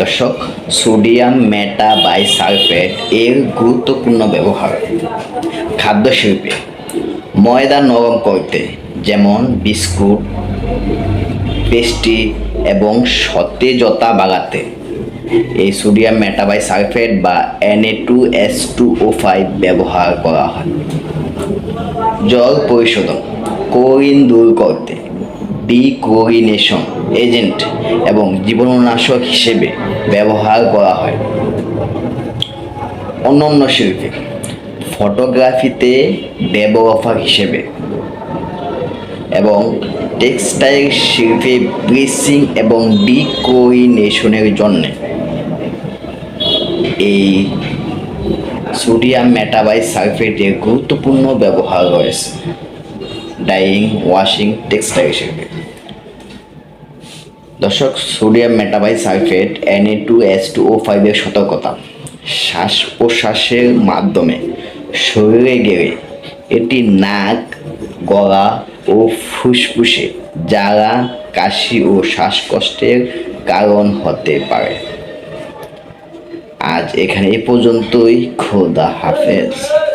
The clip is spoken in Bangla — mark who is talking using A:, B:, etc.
A: দর্শক, সোডিয়াম মেটা বাইসালফেট এর গুরুত্বপূর্ণ ব্যবহার খাদ্য শিল্পে ময়দা নরম করতে, যেমন বিস্কুট পেস্ট্রি এবং সতেজতা বাড়াতে। এই সোডিয়াম মেটাবাইসালফেট বা NA two S two O five ব্যবহার করা হয়। জল পরিশোধন ক্লোরিন দূর করতে। ডিক্লোরিনেশন এজেন্ট এবং জীবাণুনাশক হিসেবে ব্যবহার করা হয়। অন্যান্য শিল্পে ফটোগ্রাফিতে ব্যবহার হিসেবে এবং টেক্সটাইল শিল্পে ব্লিচিং এবং ডিক্লোরিনেশনের জন্য এই সোডিয়াম মেটাবাই সালফেটের গুরুত্বপূর্ণ ব্যবহার রয়েছে। ডাইং ওয়াশিং টেক্সটাইল শিল্পে দর্শক sodium metabisulphite N two S two O ফাইভের সতর্কতা। শ্বাস প্রশ্বাসের মাধ্যমে। শরীরে গেলে এটি নাক, গলা ও ফুসফুসে জ্বালা, কাশি ও শ্বাসকষ্টের কারণ হতে পারে। আজ এখানে এ পর্যন্তই। খোদা হাফেজ।